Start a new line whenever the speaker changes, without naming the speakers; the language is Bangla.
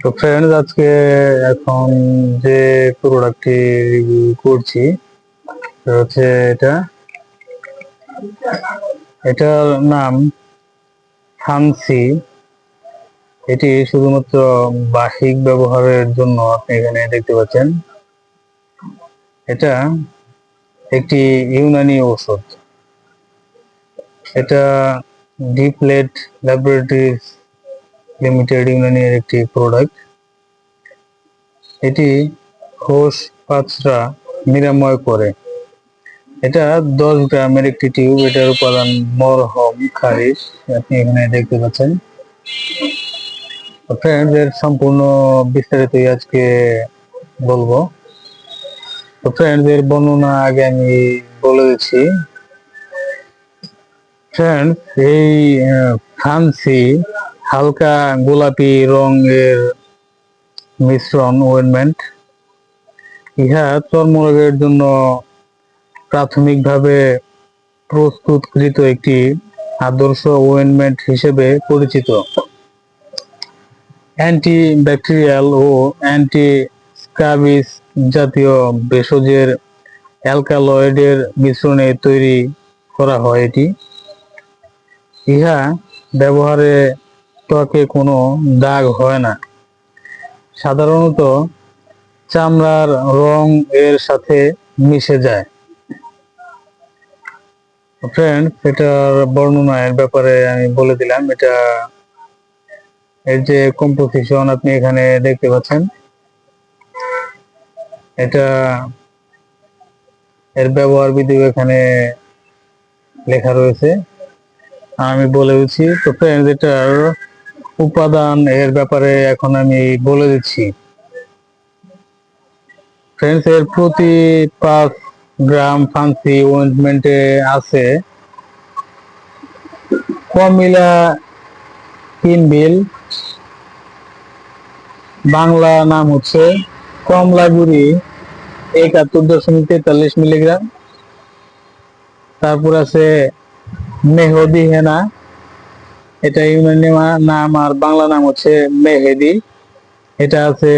তো ফ্রেন্ডস আজকে এখন যে প্রোডাক্টটি রিভিউ করছি হচ্ছে এটা। এটার নাম হানসি এটি শুধুমাত্র বাহিক ব্যবহারের জন্য আপনি এখানে দেখতে পাচ্ছেন। এটা একটি ইউনানি ঔষধ। এটা ডিপ্লেট ল্যাবরেটরিজ লিমিটেড ইউনানির একটি প্রোডাক্ট এটি হোস পাঁচরা নিরাময় করে। এটা দশ গ্রামের একটি টিউব, এটার উপাদান মরহম খারিজ। আপনি এখানে দেখতে পাচ্ছেন। ফ্রেন্ডস এর সম্পূর্ণ বিস্তারিতই আজকে বলব। তো ফ্রেন্ডস এর বর্ণনা আগে আমি বলে দিচ্ছি। ফ্রেন্ডস এই ফান্সি হালকা গোলাপি রঙের মিশ্রণ ওয়েনমেন্ট। ইহা চর্মরোগের জন্য প্রাথমিকভাবে প্রস্তুতকৃত একটি আদর্শ ওয়েনমেন্ট হিসেবে পরিচিত। অ্যান্টি ব্যাকটেরিয়াল ও অ্যান্টি স্কাবিস জাতীয় ভেষজের অ্যালকালয়েডের মিশ্রণে তৈরি করা হয় এটি। ইহা ব্যবহারে ত্বকে কোনো দাগ হয় না। সাধারণত চামড়ার রং এর সাথে মিশে যায়। ফ্রেন্ড এটার বর্ণনা এর ব্যাপারে আমি বলে দিলাম, এটা এর যে কম্পোজিশন আপনি এখানে দেখতে পাচ্ছেন, এটা এর ব্যবহার বিধিও এখানে লেখা রয়েছে। আমি বলে দিচ্ছি, তো ফ্রেন্ড এটার উপাদান এর ব্যাপারে এখন আমি বলে দিচ্ছি। ফ্রেন্ডস এর প্রতি পাঁচ গ্রাম ফান্সি ওয়েন্টমেন্টে আছে কমিলা কিনবিল বাংলা নাম হচ্ছে কমলাগুড়ি একাত্তর দশমিক তেতাল্লিশ মিলিগ্রাম। তারপর আছে মেহদি হেনা। এটা ইউনানি নাম আর বাংলা নাম হচ্ছে মেহেদি। এটা আছে